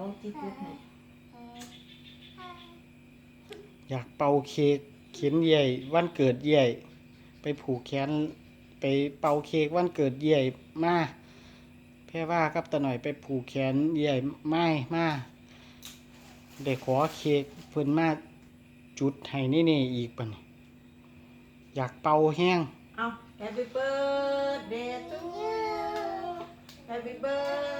ยวจีจุดให้อยากเป่าเค้กเขียนใหญ่วันเกิดใหญ่ไปผูกแขนไปเป่าเค้กวันเกิดใหญ่มาแพ่ว่ากับตาหน่อยไปผูกแขนใหญ่ไม่มาได้ขอเค้กเพิ่นมาจุดให้นี่นี่อีกปะนี่อยากเป่าแห้งเอา Happy birthday to you Happy birthday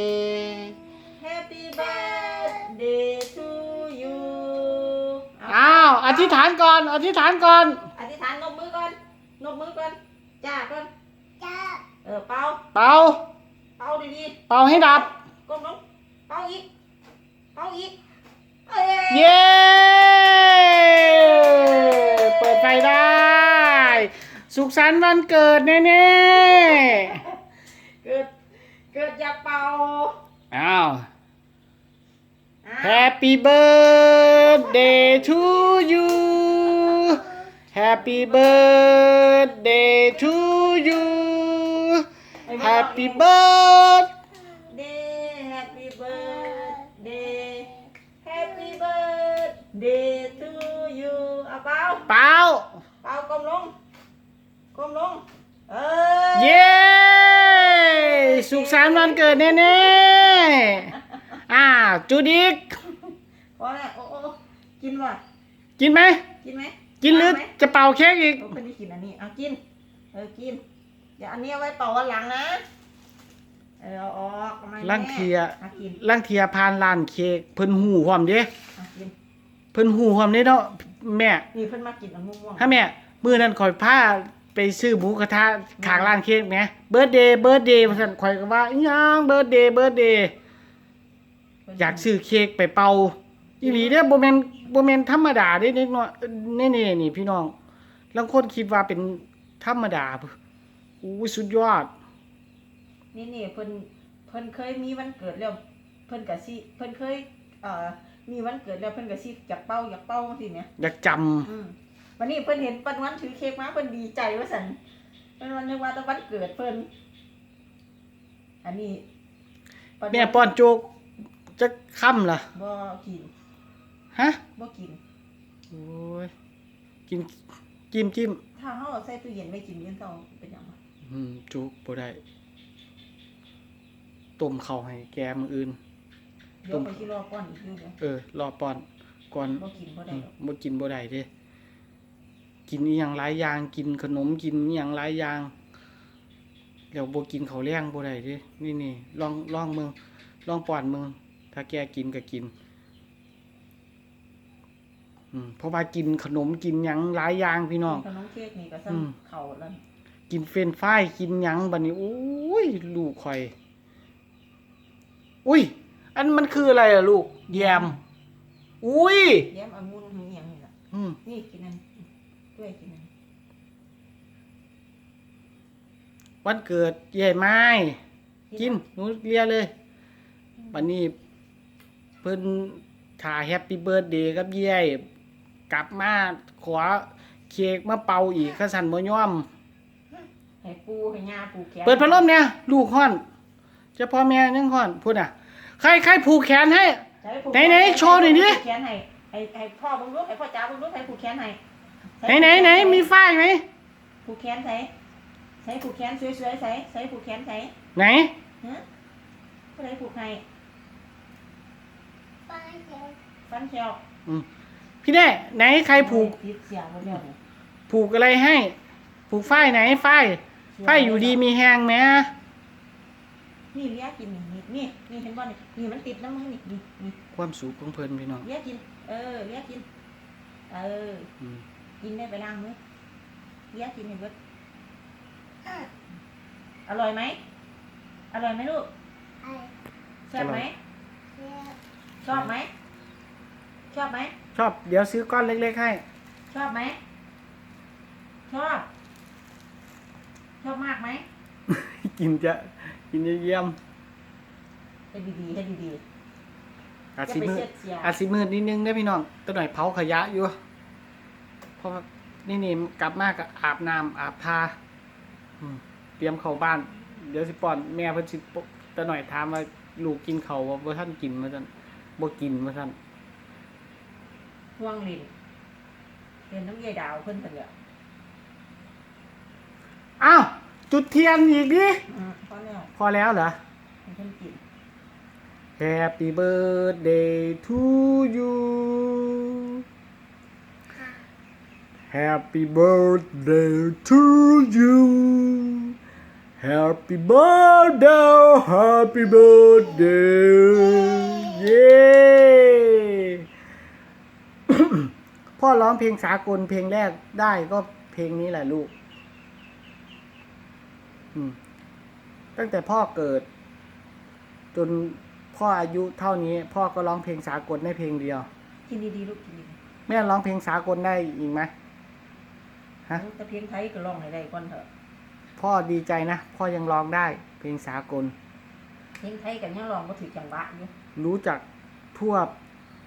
าวอธิษฐานก่อน อธิษฐานก่อน อธิษฐานนบมือก่อนนบมือก่อนจ้าก่อนเออเป่าเป่าเป่าดีเป่าให้ดับๆก้มลงเป่าอีกเป่าอีกเอ้ยเย้เปิดไฟได้ สุขสันต์วันเกิดแน่เกิดเกิดอยากเป่าๆอ้าวอะ Happy birthday to you Happy birthday to you Happy birthday Day Happy birthday Happy birthday to you เอาเป่า เป่า เป่าก้มลง ก้มลง เออ เย้ สุขสันต์วันเกิดแน่ๆ อ้าวจูดิกพอแล้วโอ้โอ้กินว่ะกินไหม กินไหมกินหรือไหมจะเป่าเค้กอีกโอ้คนที่กินอันนี้เอากิน เออกิน เดี๋ยวอันนี้เอาไว้ต่อวันหลังนะ เออเอาออกเอามาให้ลังเทียอากินลังเทียพานร้านเค้กเพิ่นหูความเด้เอากิน เพิ่นหูความเด้เนาะแม่ นี่เพิ่นมากินอันม่วงๆ ถ้าแม่มื้อนั้นข่อยพาไปซื้อหมูกระทะข้างร้านเค้กแหมเบิร์ดเดย์เบิร์ดเดย์ว่าซั่นข่อยก็ว่าอิหยังเบิร์ดเดย์เบิร์ดเดย์ อยากซื้อเค้กไปเป่าอีหลีเด้อบ่แม่นบ่แม่นธรรมดาเด้เด็กน้อยแน่ๆนี่พี่น้องลางคนคิดว่าเป็นธรรมดาพุ่นอู้สุดยอด นี่นี่เพิ่นเพิ่นเคยมีวันเกิดแล้วเพิ่นก็สิเพิ่นเคยเอ่อมีวันเกิดแล้วเพิ่นก็สิอยากเป่าอยากเป่าจังซี่แหมอยากจำอืมวันนี้เพิ่นเห็นปันวันถือเค้กมาเพิ่นดีใจว่าซั่นเพิ่นวันนึกว่าแต่วันเกิดเพิ่นอันนี้ปัแม่ป้อนโจก จะค่ำล่ะบ่กินฮะบ่กิน โอ้ยกินจิ้มจิ้มถ้าเฮาเอาใส่ตู้เย็นไว้กินมื้อเช้าเป็นหยังวะอืมจุกบ่ได้ต้มข้าวให้แกมื้ออื่น เดี๋ยวไปสิรอก่อนอีกอยู่เดี๋ยวเออ รอป้อนก่อนบ่กินบ่ได้อืมหรอกบ่กินบ่ได้เด้กินอีหยังหลายอย่างกินขนมกินอีหยังหลายอย่างแล้วบ่กินข้าวแรงบ่ได้เด้นี่นี่ลองลองมึงลองป้อนมึง ถ้าแกกินก็กินอืมเพราะว่ากินขนมกินหยังหลายอย่างพี่น้อง ขนมเค้กนี่ก็อืมซ้ำเข้าแล้วกินเฟรนช์ฟรายกินหยังบัดนี้โอ้ยลูกข่อย อุ้ย อันมันคืออะไรอะลูกแยมอุ้ยแย้มองุ่นหยังนี่ล่ะอืมนี่กินนั่นด้วยกินนั่นวันเกิดใหญ่ไม้กินหนูเลียเลยวันนี้ เพิ่นถ่าแฮปปี้เบิร์ดเดย์กับเย่ยกลับมาขอเค้กมาเป่าอีกข้าสันบ่ยอม ให้ปูให้ย่าปูแขนเปิดพัดลมเนี่ยลูกฮ้อนเจะพ่อแม่ยังฮ้อนพูดอะ ใครใครผูกแขนให้จะให้ผูกไหนไหนโชว์หน่อยดิ ผูกแขนให้ให้ให้พ่อเบังลูกให้พ่อจ๋าเบังลูกให้ผูกแขนให้ไหนไหนไหนมีฝ้ายไหมผูกแขนใส่ใส่ผูกแขนสวยๆใส่ใส่ผูกแขนใส่ไหน ฮะผู้ใดผูกให้ ฟันเชียวพี่แน่ไหนใครผูกติดเสียหมดแล้วเนี่ยผูกอะไรให้ ผูกฝ้ายไหนฝ้ายฝ้ายอยู่ดีมีแหงไหมนี่เลี้ยกินนี่นี่นี่นี่เห็นบ่นี่นี่มันติดน้ำมือนี่นี่นี่ความสูงของเพิ่นพี่น้องเลี้ยกิน เออเลี้ยกิน เอออืมกินได้ไปล้างมือเลี้ยกินเห็นเบิดอร่อยไหมอร่อยไหมลูกชอบไหม ชอบไหม ชอบไหม ชอบเดี๋ยวซื้อก้อนเล็กๆให้ ชอบไหม ชอบ ชอบมากไหม กินจะกินเยี่ยมให้ดีๆให้ดีๆๆอาจจะสิไปมืดเช็ดเสียอาจสิมืดนิดนึงได้อพี่น้องตัวหน่อยเผาขยะอยู่เพราะว่านี่นี่กลับมาก็อาบน้ำอาบทาอืมเตรียมเข้าบ้าน เดี๋ยวสิป้อนแม่เพิ่นสิปกตัวหน่อยถามว่าลูกกินเขาวบ่บ่ท่านกินมาซั่น บ่กินมาซั่นห่วงลินเรียนน้ำยายดาวเพิ่นเพิ่นเนี่ยอ้าวจุดเทียนอีกดิอืมพอแล้วพอแล้วเหรอ ให้เพิ่นกิน Happy birthday to you Happy birthday to you Happy birthday Happy birthday เย้พ่อร้องเพลงสากลเพลงแรกได้ก็เพลงนี้แหละลูกอืมตั้งแต่พ่อเกิด จนพ่ออายุเท่านี้ พ่อก็ร้องเพลงสากลได้เพลงเดียว กินดีๆลูกกินดีแม่ร้องเพลงสากลได้อีกไหมฮะๆแต่เพียงไทยก็ร้องให้ได้ก่อนเถอะ พ่อดีใจนะ พ่อยังร้องได้ เพลงสากล เพียงไทยกันยังร้องบ่ถือจังหวะอยู่รู้จักทั่ว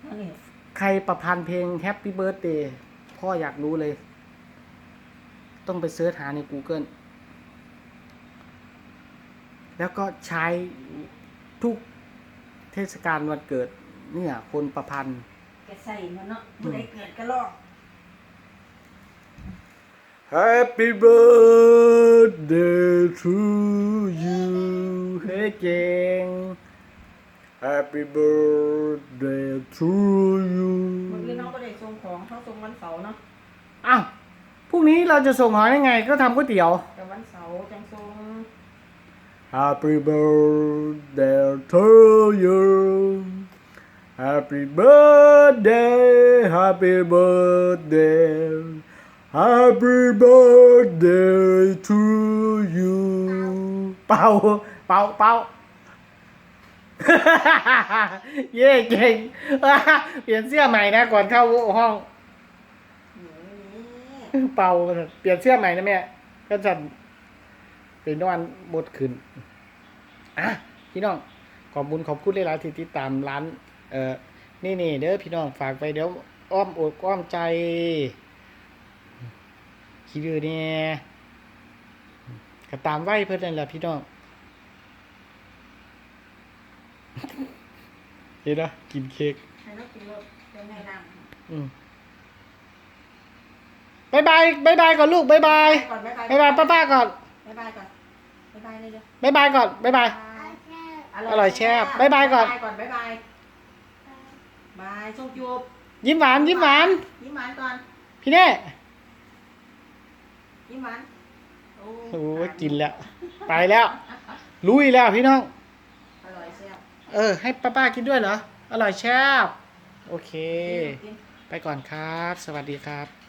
นั่นนี่ใครประพันธ์เพลง Happy Birthday พ่ออยากรู้เลย ต้องไปเสิร์ชหาใน Google แล้วก็ใช้ทุกเทศกาลวันเกิด เนี่ย คนประพันธ์ แกใส่มันเนาะผู้ใดเกิดก็ร้อง Happy birthday to you เฮ้ยเก่ง Happy birthday to you มื้อนี้น้องก็ได้ส่งของเขาส่งวันเสาร์เนาะอ้าวพรุ่งนี้เราจะส่งหอยยังไง ก็ทำก๋วยเตี๋ยว แต่วันเสาร์จังส่ง Happy birthday to you Happy birthday Happy birthday Happy birthday to you เป่า เป่า เป่า เย่เก่ง เปลี่ยนเสื้อใหม่นะ ก่อนเข้าห้อง เป่า เปลี่ยนเสื้อใหม่นะแม่ ก็จะไปนอนบดขึ้น อะ พี่น้อง ขอบคุณขอบคุณหลายๆที่ติดตามร้าน เอ่อ นี่นี่เด้อพี่น้องฝากไปเดี๋ยวอ้อมอกอ้อมใจ คิดดูเนี่ยก็ตามไหวเพื่อนนั่นแหละพี่น้องเห็นนะกินเค้กให้น้องกินรสเป็นไงนั่งอืมบายบายบายบายก่อนลูกบายบายก่อนบ๊ายบายบายบายป้าป้าก่อนบ๊ายบายก่อนบ๊ายบายเลยเด้อบายบายก่อนบายบาย อร่อยแซ่บบ๊ายบายก่อนบ๊ายบายก่อนบ๊ายบายบายส่งจูบยิ้มหวานยิ้มหวาน ยิ้มหวานก่อนพี่เน่ ยิ้มหวานโอ้โอ้ยกินแล้ว ไปแล้ว ลุยแล้วพี่น้อง อร่อยแซ่บเออ ให้ป้าป้ากินด้วยเหรอ อร่อยแซ่บโอเค กิน ไปก่อนครับ สวัสดีครับ